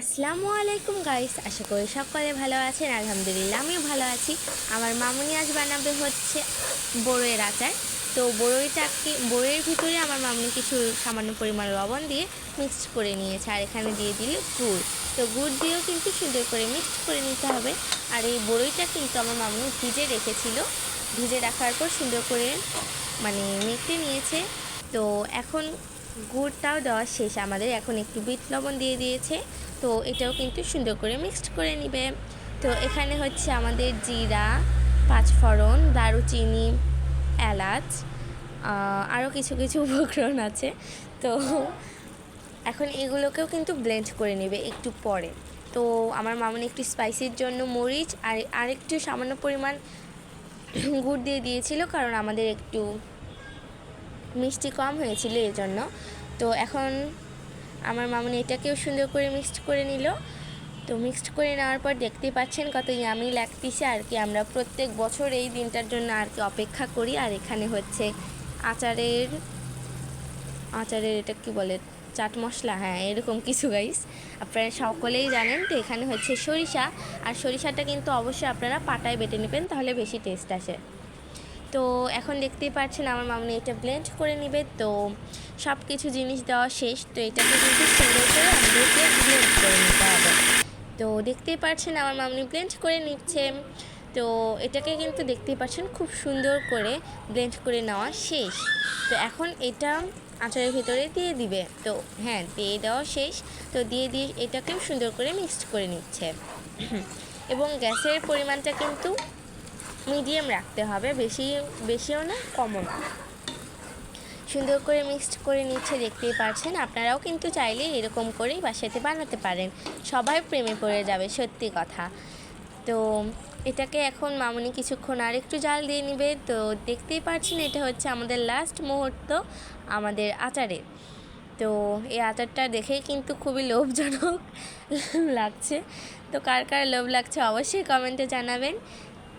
আসসালামু আলাইকুম গাইস আশা করি সকলে ভালো আছেন। আলহামদুলিল্লাহ, আমিও ভালো আছি। আমার মামুনি আজ বানাবে হচ্ছে বড়ইয়ের আচার। তো বড়ইটাকে, বড়ইয়ের ভিতরে আমার মামুনি কিছু সামান্য পরিমাণ লবণ দিয়ে মিক্সড করে নিয়েছে। আর এখানে দিয়ে দিলে গুড়। তো গুড় দিয়েও কিন্তু সুন্দর করে মিক্সড করে নিতে হবে। আর এই বড়ইটা কিন্তু আমার মামুনি ভিজে রেখেছিল। ভিজে রাখার পর সুন্দর করে মানে মেখে নিয়েছে। তো এখন গুড়টাও দেওয়া শেষ। আমাদের এখন একটু বিট লবণ দিয়ে দিয়েছে। তো এটাও কিন্তু সুন্দর করে মিক্সড করে নিবে। তো এখানে হচ্ছে আমাদের জিরা, পাঁচফোড়ন, দারুচিনি, এলাচ আরও কিছু কিছু উপকরণ আছে। তো এখন এগুলোকেও কিন্তু ব্লেন্ড করে নেবে একটু পরে। তো আমার মামনি একটু স্পাইসির জন্য মরিচ আর আরেকটু সামান্য পরিমাণ গুড় দিয়ে দিয়েছিল কারণ আমাদের একটু মিষ্টি কম হয়েছিল এই জন্য তো এখন আমার মামনি এটাকেও সুন্দর করে মিক্সড করে নিল। তো মিক্সড করে নেওয়ার পর দেখতেই পাচ্ছেন কত ইয়ামি লাগতেছে আর কি। আমরা প্রত্যেক বছর এই দিনটার জন্য আর কি অপেক্ষা করি। আর এখানে হচ্ছে আচারের আচারের এটা কি বলে? চাট মশলা হ্যাঁ এরকম কিছু গাইস আপনারা সকলেই জানেন তো এখানে হচ্ছে সরিষা। আর সরিষাটা কিন্তু অবশ্যই আপনারা পাটায় বেটে নেবেন, তাহলে বেশি টেস্ট আসে। তো এখন দেখতেই পাচ্ছেন আমার মামনি এটা ব্লেন্ড করে নেবে, তো সব কিছু জিনিস দেওয়া শেষ, তো এটাকে কিন্তু সুন্দর করে আমাদেরকে ব্লেন্ড করে নিতে হবে। তো দেখতেই পাচ্ছেন আমার মামনি ব্লেন্ড করে নিচ্ছে, তো এটাকে কিন্তু দেখতেই পাচ্ছেন খুব সুন্দর করে ব্লেন্ড করে নেওয়া শেষ। তো এখন এটা আচারের ভিতরে দিয়ে দিবে, তো হ্যাঁ দিয়ে দেওয়া শেষ, তো দিয়ে দিয়ে এটাকেও সুন্দর করে মিক্সড করে নিচ্ছে। এবং গ্যাসের পরিমাণটা কিন্তু মিডিয়াম রাখতে হবে, বেশি, বেশিও না, কমও না। সুন্দর করে মিক্সড করে নিচ্ছে, দেখতেই পারছেন আপনারাও কিন্তু চাইলে এরকম করেই বাসাতে বানাতে পারেন। সবাই প্রেমে পড়ে যাবে, সত্যি কথা। তো এটাকে এখন মামুনি কিছুক্ষণ আর একটু জাল দিয়ে নিবে। তো দেখতেই পাচ্ছেন, এটা হচ্ছে আমাদের লাস্ট মুহূর্ত আমাদের আচারের তো এই আচারটা দেখেই কিন্তু খুবই লোভজনক লাগছে। তো কার কার লোভ লাগছে অবশ্যই কমেন্টে জানাবেন।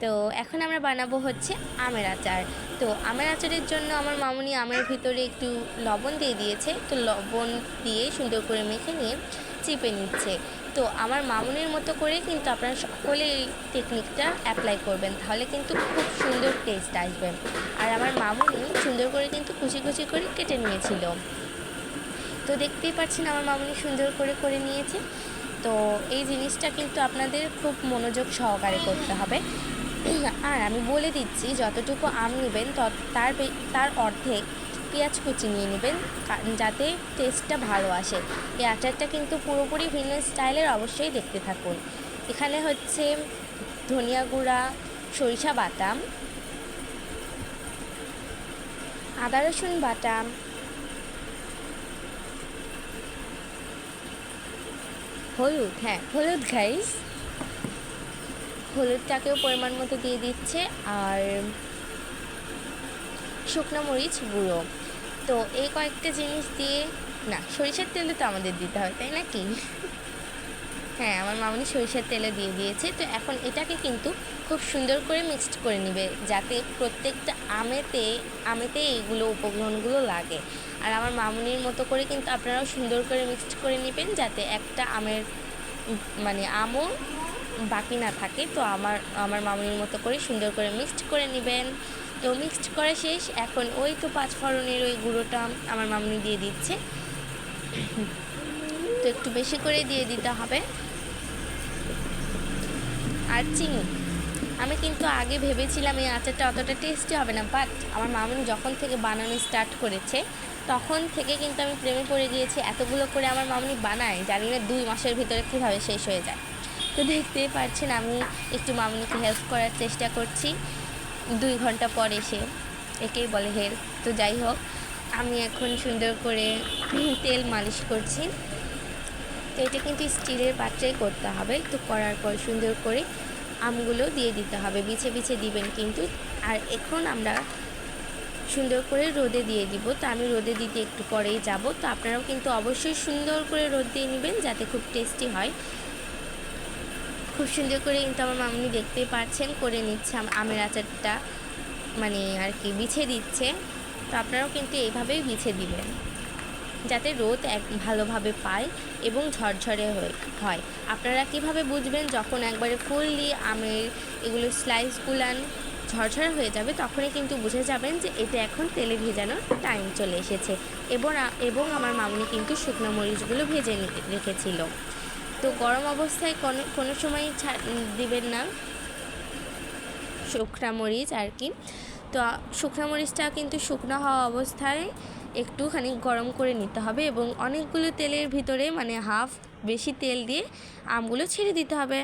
তো এখন আমরা বানাবো হচ্ছে আমের আচার। তো আমের আচারের জন্য আমার মামুনি আমের ভিতরে একটু লবণ দিয়ে দিয়েছে। তো লবণ দিয়ে সুন্দর করে মেখে নিয়ে চিপে নিচ্ছে। তো আমার মামুনির মতো করে কিন্তু আপনারা সকলে এই টেকনিকটা অ্যাপ্লাই করবেন। তাহলে কিন্তু খুব সুন্দর টেস্ট আসবে। আর আমার মামুনি সুন্দর করে কিন্তু কুচি কুচি করে কেটে নিয়েছিল। তো দেখতেই পাচ্ছেন আমার মামুনি সুন্দর করে করে নিয়েছে। তো এই জিনিসটা কিন্তু আপনাদের খুব মনোযোগ সহকারে করতে হবে। আর আমি বলে দিচ্ছি, যতটুকু আম নেবেন তার তার অর্ধেক পেঁয়াজ কুচি নিয়ে নেবেন যাতে টেস্টটা ভালো আসে। এই আচারটা কিন্তু পুরোপুরি ভিন্ন স্টাইলের অবশ্যই দেখতে থাকুন। এখানে হচ্ছে ধনিয়া গুঁড়া, সরিষা বাটাম আদা রসুন বাটাম হলুদ হ্যাঁ হলুদ গাইস হলুদটাকেও পরিমাণ মতো দিয়ে দিচ্ছে আর শুকনো মরিচ গুঁড়ো। তো এই কয়েকটা জিনিস দিয়ে, না, সরিষার তেলে তো আমাদের দিতে হয় তাই নাকি? হ্যাঁ আমার মামনি সরিষার তেলে দিয়ে দিয়েছে। তো এখন এটাকে কিন্তু খুব সুন্দর করে মিক্সড করে নেবে, যাতে প্রত্যেকটা আমেতে আমেতে এইগুলো উপকরণগুলো লাগে। আর আমার মামনির মতো করে কিন্তু আপনারাও সুন্দর করে মিক্সড করে নেবেন, যাতে একটা আমের মানে আমও বাকি না থাকে। তো আমার আমার মামনির মতো করে সুন্দর করে মিক্সড করে নেবেন। তো মিক্সড করা শেষ। এখন ওই তো পাঁচ ফোড়নের ওই গুঁড়োটা আমার মামনি দিয়ে দিচ্ছে। তো একটু বেশি করে দিয়ে দিতে হবে। আর চিনি। আমি কিন্তু আগে ভেবেছিলাম এই আচারটা অতটা টেস্টি হবে না বাট আমার মামনি যখন থেকে বানানো স্টার্ট করেছে, তখন থেকে কিন্তু আমি প্রেমে পড়ে গিয়েছি, এতগুলো করে আমার মামনি বানায়, জানি না দুই মাসের ভিতরে কীভাবে শেষ হয়ে যায়। তো দেখতেই পাচ্ছেন, আমি একটু মামনিকে হেল্প করার চেষ্টা করছি। দুই ঘণ্টা পর এসে, একেই বলে হেল্প। তো যাই হোক, আমি এখন সুন্দর করে তেল মালিশ করছি। তো এটা কিন্তু স্টিলের পাত্রেই করতে হবে। তো করার পর সুন্দর করে আমগুলো দিয়ে দিতে হবে। বিছে বিছে দিবেন কিন্তু। আর এখন আমরা সুন্দর করে রোদে দিয়ে দিব। তো আমি রোদে দিতে একটু পরেই যাব। তো আপনারাও কিন্তু অবশ্যই সুন্দর করে রোদ দিয়ে নেবেন যাতে খুব টেস্টি হয়। খুব সুন্দর করে কিন্তু আমার মামনি দেখতেই পাচ্ছেন, করে নিচ্ছে আমের আচারটা। মানে আর কি বিছে দিচ্ছে। তো আপনারাও কিন্তু এইভাবেই বিছে দিবেন। যাতে রোদ এক ভালোভাবে পায় এবং ঝরঝরে হয়ে আপনারা কীভাবে বুঝবেন যখন একবারে ফুললি আমের এগুলো স্লাইসগুলান ঝরঝরে হয়ে যাবে, তখনই কিন্তু বুঝে যাবেন যে এটা এখন তেলে ভেজানোর টাইম চলে এসেছে এবং এবং আমার মামনি কিন্তু শুকনো মরিচগুলো ভেজে রেখেছিল। তো গরম অবস্থায় কোনো কোনো সময় দিবেন না। শুকনা মরিচ আর কি। তো শুকনা মরিচটা কিন্তু শুকনো হওয়া অবস্থায় একটুখানি গরম করে নিতে হবে এবং অনেকগুলো তেলের ভিতরে মানে হাফ বেশি তেল দিয়ে আমগুলো ছেড়ে দিতে হবে।